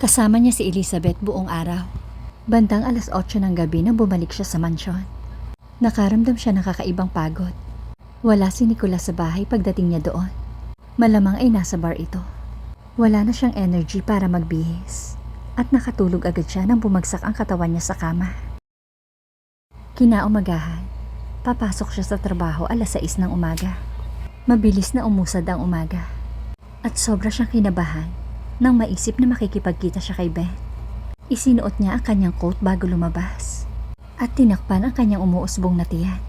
Kasama niya si Elizabeth buong araw. Bandang alas 8 ng gabi nang bumalik siya sa mansyon. Nakaramdam siya ng kakaibang pagod. Wala si Nicolas sa bahay pagdating niya doon. Malamang ay nasa bar ito. Wala na siyang energy para magbihis. At nakatulog agad siya nang bumagsak ang katawan niya sa kama. Kinaumagahan, papasok siya sa trabaho alas 6 ng umaga. Mabilis na umusad ang umaga. At sobra siyang kinabahan nang maisip na makikipagkita siya kay Ben. Isinuot niya ang kanyang coat bago lumabas at tinakpan ang kanyang umuusbong na tiyan.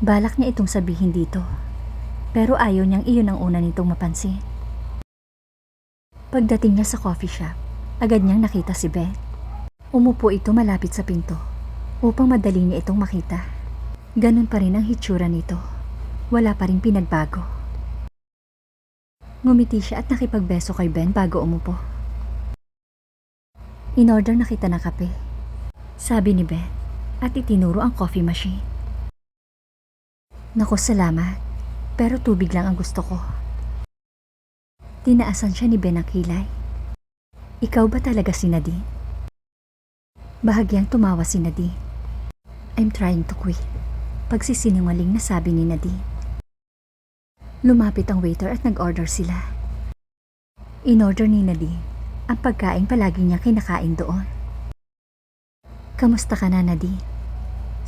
Balak niya itong sabihin dito pero ayaw niyang iyon ang una nitong mapansin. Pagdating niya sa coffee shop, agad niyang nakita si Ben. Umupo ito malapit sa pinto upang madali niya itong makita. Ganun pa rin ang hitsura nito. Wala pa rin pinagbago. Ngumiti siya at nakipagbeso kay Ben bago umupo. In-order na kita ng kape. Sabi ni Ben at itinuro ang coffee machine. Naku, salamat. Pero tubig lang ang gusto ko. Tinaasan siya ni Ben ang kilay. Ikaw ba talaga si Nadine? Bahagyang tumawa si Nadine. I'm trying to quit. Pagsisinungaling na sabi ni Nadine. Lumapit ang waiter at nag-order sila. In-order ni Nadine ang pagkain palagi niya kinakain doon. Kamusta ka na, Nadine?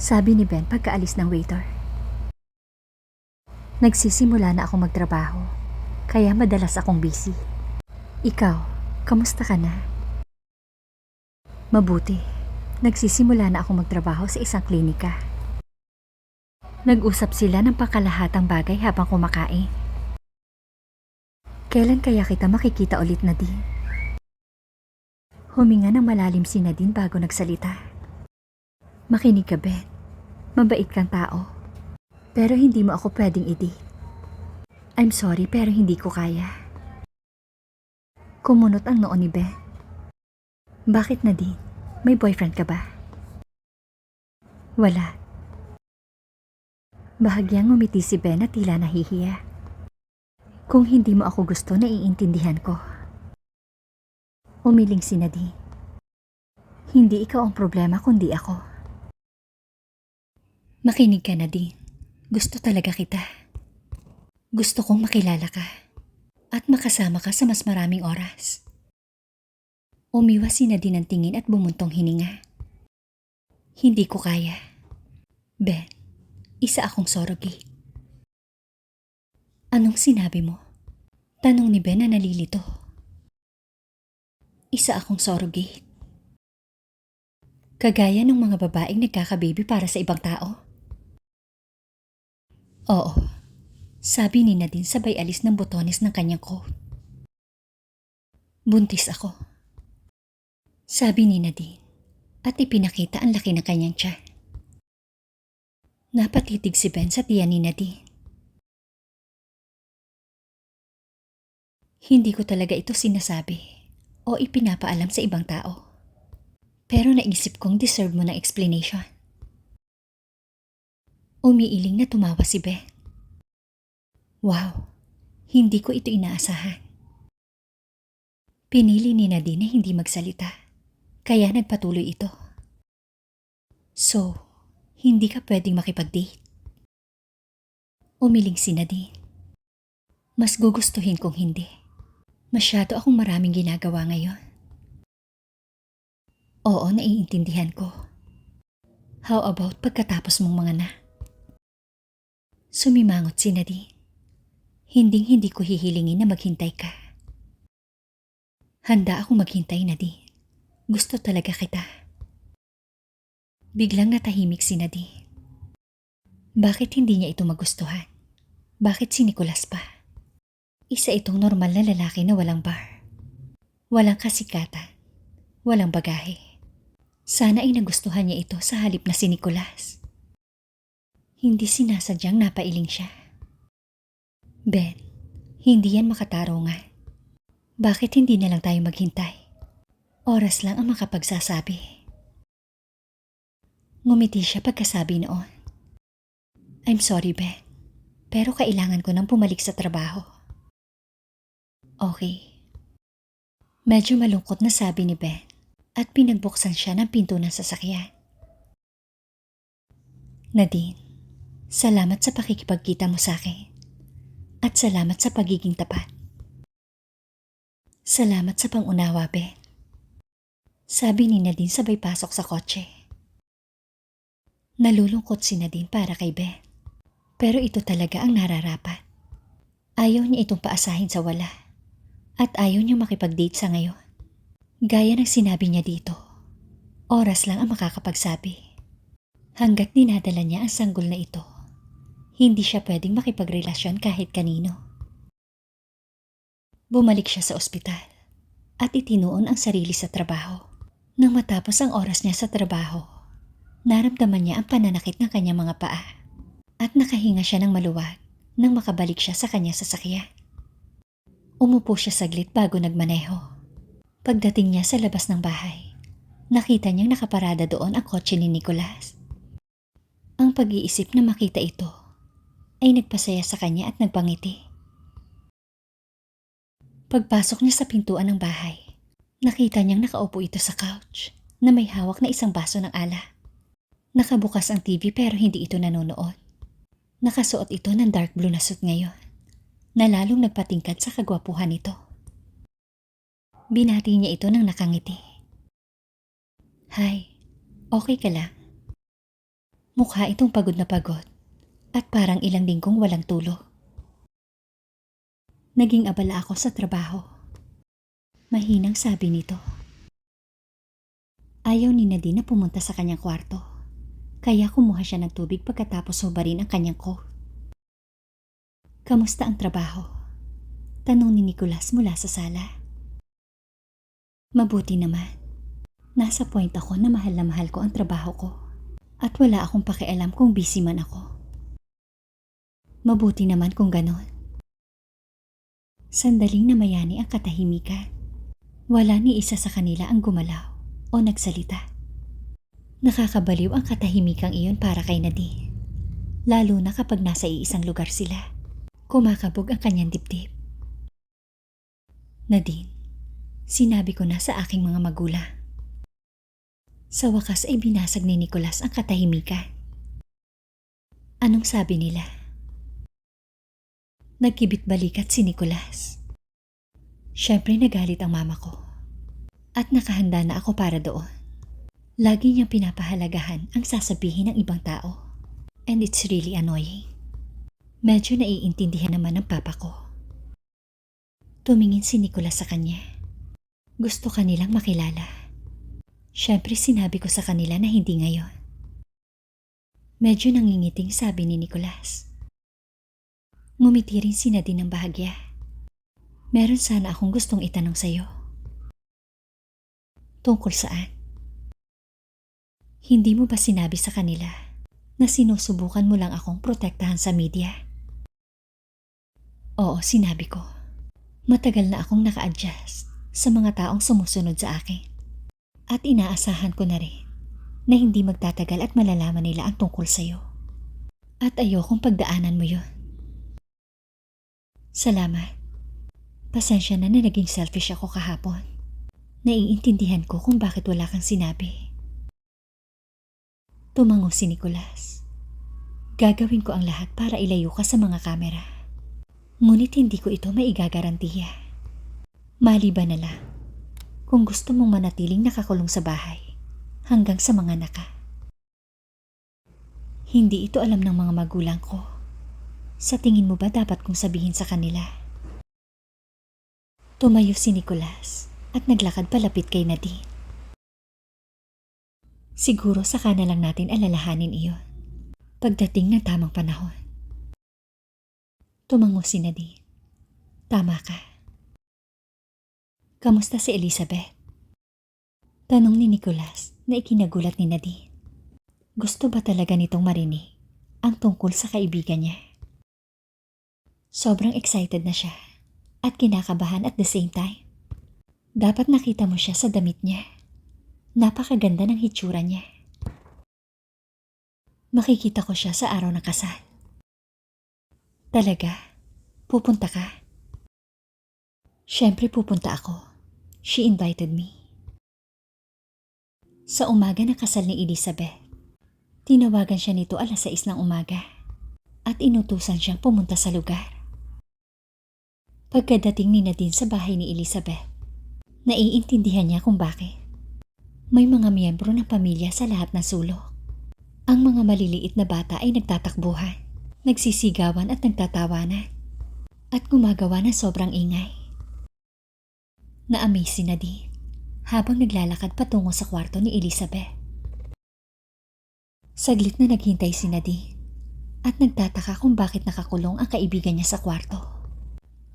Sabi ni Ben pagkaalis ng waiter. Nagsisimula na akong magtrabaho, kaya madalas akong busy. Ikaw, kamusta ka na? Mabuti. Nagsisimula na akong magtrabaho sa isang klinika. Nag-usap sila ng pakalahatang bagay habang kumakain. Kailan kaya kita makikita ulit, Nadine? Huminga ng malalim si Nadine bago nagsalita. Makinig ka, Ben. Mabait kang tao. Pero hindi mo ako pwedeng i I'm sorry pero hindi ko kaya. Kumunot ang noo ni Ben. Bakit, Nadine? May boyfriend ka ba? Wala. Bahagyang ngumiti si Ben at tila nahihiya. Kung hindi mo ako gusto, naiintindihan ko. Umiling si Nadine. Hindi ikaw ang problema kundi ako. Makinig ka, Nadine. Gusto talaga kita. Gusto kong makilala ka at makasama ka sa mas maraming oras. Umiwas si Nadine ng tingin at bumuntong hininga. Hindi ko kaya. Ben, isa akong sorogi. Anong sinabi mo? Tanong ni Ben na nalilito. Isa akong sorogi. Kagaya ng mga babaeng nagkakababy para sa ibang tao. Oo, sabi ni Nadine sabay alis ng botones ng kanyang coat. Buntis ako. Sabi ni Nadine at ipinakita ang laki ng kanyang tiyan. Napatitig si Ben sa tiyan ni Nadine. Hindi ko talaga ito sinasabi o ipinapaalam sa ibang tao. Pero naisip kong deserve mo ng explanation. Umiiling na tumawa si Ben. Wow, hindi ko ito inaasahan. Pinili ni Nadine na hindi magsalita, kaya nagpatuloy ito. So, hindi ka pwedeng makipag-date? Umiling si Nadine. Mas gugustuhin kong hindi. Masyado akong maraming ginagawa ngayon. Oo, naiintindihan ko. How about pagkatapos mong mga na? Sumimangot si Nadine. Hinding hindi ko hihilingin na maghintay ka. Handa akong maghintay, Nadine. Gusto talaga kita. Biglang natahimik si Nadine. Bakit hindi niya ito magustuhan? Bakit si Nicolas pa? Isa itong normal na lalaki na walang bar. Walang kasikatan. Walang bagahe. Sana ay nagustuhan niya ito sa halip na si Nicolas. Hindi sinasadyang napailing siya. Ben, hindi yan makatarungan. Bakit hindi na lang tayo maghintay? Oras lang ang makapagsasabi. Ngumiti siya pagkasabi noon. I'm sorry, Ben. Pero kailangan ko nang pumalik sa trabaho. Okay. Medyo malungkot na sabi ni Ben at pinagbuksan siya ng pinto ng sasakyan. Nadine, salamat sa pakikipagkita mo sa akin. At salamat sa pagiging tapat. Salamat sa pangunawa, Ben. Sabi ni Nadine sabay pasok sa kotse. Nalulungkot si Nadine para kay Ben. Pero ito talaga ang nararapat. Ayaw niya itong paasahin sa wala. At ayaw niya makipag-date sa ngayon. Gaya ng sinabi niya dito. Oras lang ang makakapagsabi. Hanggat dinadala niya ang sanggol na ito, hindi siya pwedeng makipagrelasyon kahit kanino. Bumalik siya sa ospital at itinuon ang sarili sa trabaho. Nang matapos ang oras niya sa trabaho, naramdaman niya ang pananakit ng kanyang mga paa at nakahinga siya ng maluwag nang makabalik siya sa kanyang sasakyan. Umupo siya saglit bago nagmaneho. Pagdating niya sa labas ng bahay, nakita niyang nakaparada doon ang kotse ni Nicolas. Ang pag-iisip na makita ito ay nagpasaya sa kanya at nagpangiti. Pagpasok niya sa pintuan ng bahay, nakita niyang nakaupo ito sa couch na may hawak na isang baso ng ala. Nakabukas ang TV pero hindi ito nanonood. Nakasuot ito ng dark blue na suit ngayon na lalong nagpatingkad sa kagwapuhan nito. Binati niya ito ng nakangiti. Hi, okay ka lang? Mukha itong pagod na pagod at parang ilang linggong walang tulog. Naging abala ako sa trabaho. Mahinang sabi nito. Ayaw ni Nadine na pumunta sa kanyang kwarto. Kaya kumuha siya ng tubig pagkatapos hubarin ang kanyang coat. Kamusta ang trabaho? Tanong ni Nicolas mula sa sala. Mabuti naman. Nasa point ako na mahal na mahal ko ang trabaho ko at wala akong pakialam kung busy man ako. Mabuti naman kung ganon. Sandaling namayani ang katahimikan. Wala ni isa sa kanila ang gumalaw o nagsalita. Nakakabaliw ang katahimikang iyon para kay Nadine. Lalo na kapag nasa iisang lugar sila. Kumakabog ang kanyang dibdib. Nadine, sinabi ko na sa aking mga magulang. Sa wakas ay binasag ni Nicolas ang katahimikan. Anong sabi nila? Nagkibit balikat si Nicolas. Siyempre nagalit ang mama ko. At nakahanda na ako para doon. Lagi niyang pinapahalagahan ang sasabihin ng ibang tao. And it's really annoying. Medyo naiintindihan naman ng papa ko. Tumingin si Nicolas sa kanya. Gusto kanilang makilala. Siyempre sinabi ko sa kanila na hindi ngayon. Medyo nangingiting sabi ni Nicolas. Ngumiti rin si Nadine ng bahagya. Meron sana akong gustong itanong sa'yo. Tungkol saan? Hindi mo ba sinabi sa kanila na sinusubukan mo lang akong protektahan sa media? Oo, sinabi ko. Matagal na akong naka-adjust sa mga taong sumusunod sa akin. At inaasahan ko na rin na hindi magtatagal at malalaman nila ang tungkol sa'yo. At ayokong pagdaanan mo yon. Salamat. Pasensya na na naging selfish ako kahapon. Naiintindihan ko kung bakit wala kang sinabi. Tumango si Nicolas. Gagawin ko ang lahat para ilayo ka sa mga kamera. Ngunit hindi ko ito maigagarantiya. Maliban na lang, kung gusto mong manatiling nakakulong sa bahay, hanggang sa mga naka. Hindi ito alam ng mga magulang ko. Sa tingin mo ba dapat kong sabihin sa kanila? Tumayo si Nicolas at naglakad palapit kay Nadine. Siguro saka na lang natin alalahanin iyon pagdating ng tamang panahon. Tumango si Nadine. Tama ka. Kamusta si Elizabeth? Tanong ni Nicholas na ikinagulat ni Nadine. Gusto ba talaga nitong marinig ang tungkol sa kaibigan niya? Sobrang excited na siya at kinakabahan at the same time. Dapat nakita mo siya sa damit niya. Napakaganda ng hitsura niya. Makikita ko siya sa araw ng kasal. Talaga? Pupunta ka? Siyempre pupunta ako. She invited me. Sa umaga na kasal ni Elizabeth, tinawagan siya nito alas 6 ng umaga at inutusan siyang pumunta sa lugar. Pagkadating ni Nadine sa bahay ni Elizabeth, naiintindihan niya kung bakit. May mga miyembro ng pamilya sa lahat ng sulok. Ang mga maliliit na bata ay nagtatakbuhan, nagsisigawan at nagtatawanan, at gumagawa ng sobrang ingay. Na-amaze si Nadine habang naglalakad patungo sa kwarto ni Elizabeth. Saglit na naghintay si Nadine at nagtataka kung bakit nakakulong ang kaibigan niya sa kwarto.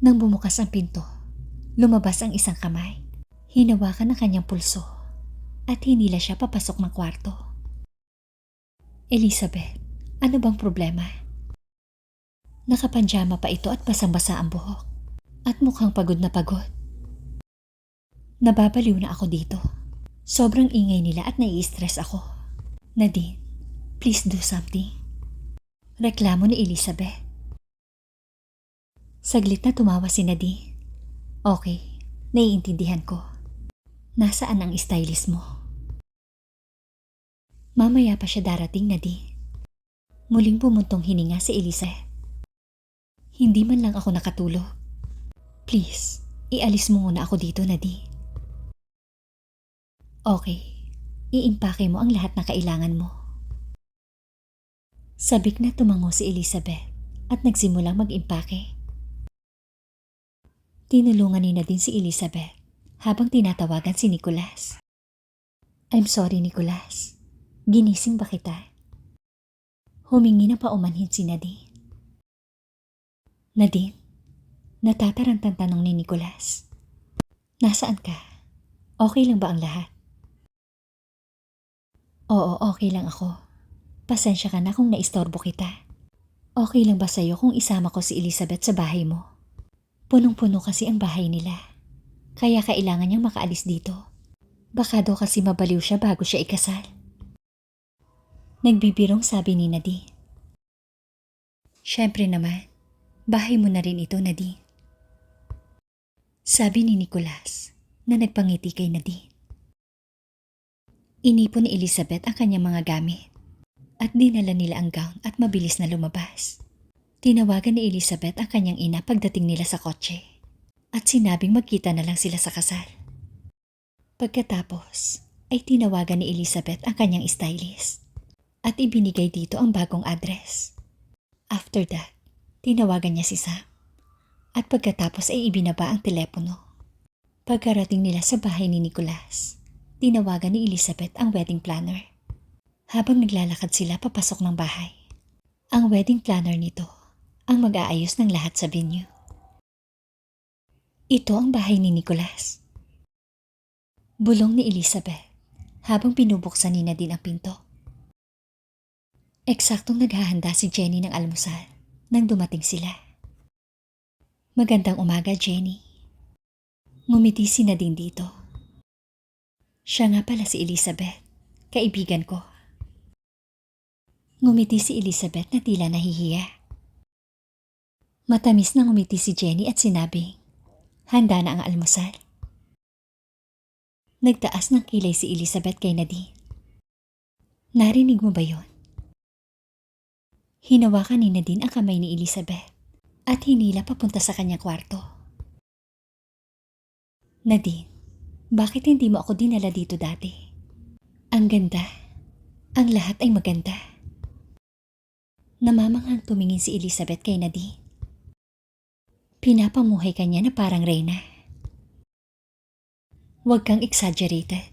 Nang bumukas ang pinto, lumabas ang isang kamay. Hinawakan ang kanyang pulso at hinila siya papasok ng kwarto. Elizabeth, ano bang problema? Nakapanjama pa ito at basang-basa ang buhok at mukhang pagod na pagod. Nababaliw na ako dito. Sobrang ingay nila at nai-stress ako. Nadine, please do something. Reklamo ni Elizabeth. Saglit na tumawa si Nadine. Okay, naiintindihan ko. Nasaan ang stylist mo? Mamaya pa siya darating, Nadine. Muling pumuntong hininga si Elise. Hindi man lang ako nakatulog. Please, ialis mo muna ako dito, Nadine. Okay, iimpake mo ang lahat na kailangan mo. Sabik na tumango si Elizabeth at nagsimulang mag-impake. Tinulungan ni Nadine si Elizabeth habang tinatawagan si Nicolas. I'm sorry, Nicolas. Ginising ba kita? Humingi na paumanhin si Nadine. Nadine, natatarantang tanong ni Nicolas. Nasaan ka? Okay lang ba ang lahat? Oo, okay lang ako. Pasensya ka na kung naistorbo kita. Okay lang ba sa'yo kung isama ko si Elizabeth sa bahay mo? Punong-puno kasi ang bahay nila. Kaya kailangan niyang makaalis dito. Baka daw kasi mabaliw siya bago siya ikasal. Nagbibirong sabi ni Nadine. Siyempre naman, bahay mo na rin ito, Nadine. Sabi ni Nicolas na nagpangiti kay Nadine. Inipon ni Elizabeth ang kanyang mga gamit at dinala nila ang gown at mabilis na lumabas. Tinawagan ni Elizabeth ang kanyang ina pagdating nila sa kotse at sinabing magkita na lang sila sa kasal. Pagkatapos ay tinawagan ni Elizabeth ang kanyang stylist at ibinigay dito ang bagong address. After that, tinawagan niya si Sam at pagkatapos ay ibinaba ang telepono. Pagkarating nila sa bahay ni Nicolas, tinawagan ni Elizabeth ang wedding planner. Habang naglalakad sila papasok ng bahay, ang wedding planner nito ang mag-aayos ng lahat sa venue. Ito ang bahay ni Nicolas. Bulong ni Elizabeth habang pinubuksan ni Nadine ang pinto. Eksaktong naghahanda si Jenny ng almusal nang dumating sila. Magandang umaga, Jenny. Ngumiti si Nadine dito. Siya nga pala si Elizabeth, kaibigan ko. Ngumiti si Elizabeth na tila nahihiya. Matamis na ngumiti si Jenny at sinabi, handa na ang almusal. Nagtaas ng kilay si Elizabeth kay Nadine. Narinig mo ba yon? Hinawakan ni Nadine ang kamay ni Elizabeth at hinila papunta sa kanyang kwarto. Nadine, bakit hindi mo ako dinala dito dati? Ang ganda. Ang lahat ay maganda. Namamanghang tumingin si Elizabeth kay Nadine. Pinapamuhay ka niya na parang reyna. Huwag kang exaggerated.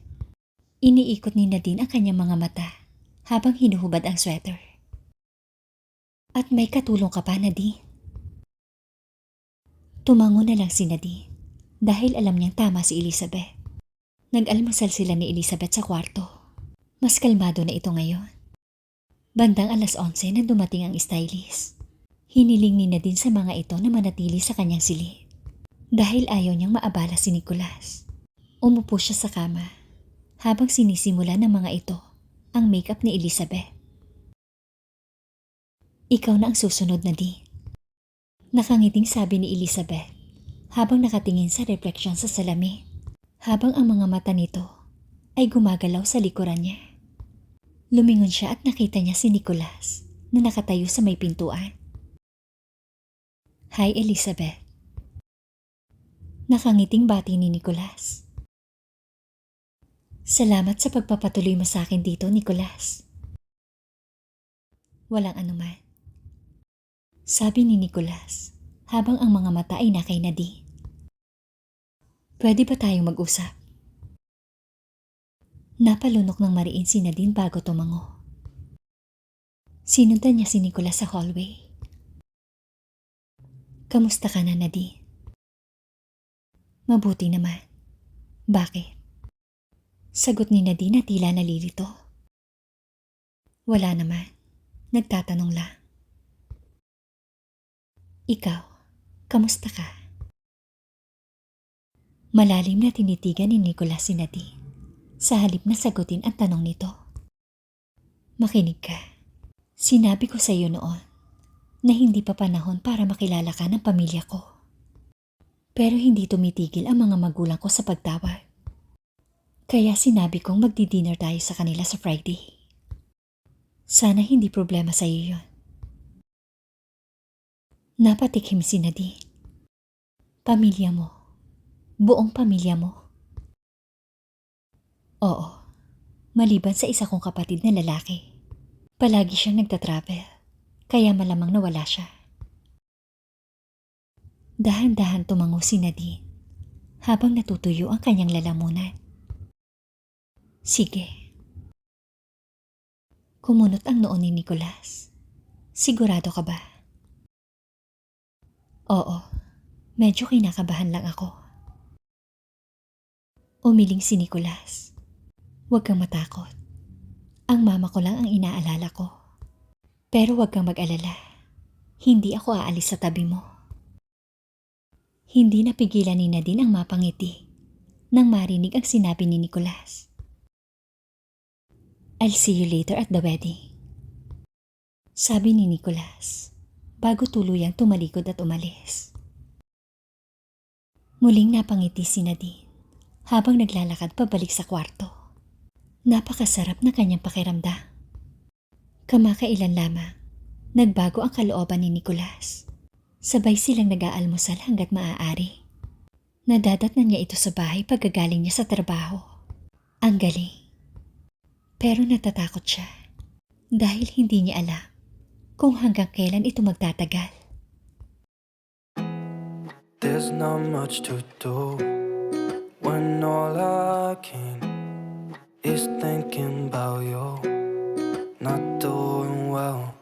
Iniikot ni Nadine ang kanyang mga mata habang hinuhubad ang sweater. At may katulong ka pa, Nadine. Tumango na lang si Nadine dahil alam niyang tama si Elizabeth. Nag-almusal sila ni Elizabeth sa kwarto. Mas kalmado na ito ngayon. Bandang alas 11 na dumating ang stylist. Hiniling ni Nadine sa mga ito na manatili sa kanyang silid. Dahil ayaw niyang maabala si Nicolas. Umupo siya sa kama habang sinisimula ng mga ito ang makeup ni Elizabeth. Ikaw na ang susunod na di. Nakangiting sabi ni Elizabeth habang nakatingin sa reflection sa salamin. Habang ang mga mata nito ay gumagalaw sa likuran niya. Lumingon siya at nakita niya si Nicholas na nakatayo sa may pintuan. Hi, Elizabeth. Nakangiting bati ni Nicholas. Salamat sa pagpapatuloy mo sa akin dito, Nicholas. Walang anuman. Sabi ni Nicholas habang ang mga mata ay nakay Nadine. Pwede ba tayong mag-usap? Napalunok ng mariin si Nadine bago tumango. Sinundan niya si Nicholas sa hallway. Kamusta ka na, Nadine? Mabuti naman. Bakit? Sagot ni Nadine na tila nalilito. Wala naman. Nagtatanong lang. Ikaw, kamusta ka? Malalim na tinitigan ni Nicholas si Nadine sa halip na sagutin ang tanong nito. Makinig ka. Sinabi ko sa iyo noon na hindi pa panahon para makilala ka ng pamilya ko. Pero hindi tumitigil ang mga magulang ko sa pagtawag. Kaya sinabi kong magdi-dinner tayo sa kanila sa Friday. Sana hindi problema sa iyo yun. Napatikim si Nadine. Pamilya mo. Buong pamilya mo. Oo. Maliban sa isa kong kapatid na lalaki. Palagi siyang nagtatravel. Kaya malamang nawala siya. Dahan-dahan tumango si Nadine habang natutuyo ang kanyang lalamunan. Sige. Kumunot ang noon ni Nicholas. Sigurado ka ba? Oo. Medyo kinakabahan lang ako. Umiling si Nicholas. Huwag kang matakot. Ang mama ko lang ang inaalala ko. Pero huwag kang mag-alala. Hindi ako aalis sa tabi mo. Hindi napigilan ni Nadine ang mapangiti nang marinig ang sinabi ni Nicholas. I'll see you later at the wedding. Sabi ni Nicholas bago tuluyang tumalikod at umalis. Muling napangiti si Nadine habang naglalakad pabalik sa kwarto. Napakasarap na kanyang pakiramdam. Kamakailan lamang, nagbago ang kalooban ni Nicholas. Sabay silang nag-aalmusal hanggat maaari. Nadadatnan niya ito sa bahay pagkagaling niya sa trabaho. Ang galing. Pero natatakot siya dahil hindi niya alam kung hanggang kailan ito magtatagal. There's not much to do when all I can is thinking about you not doing well.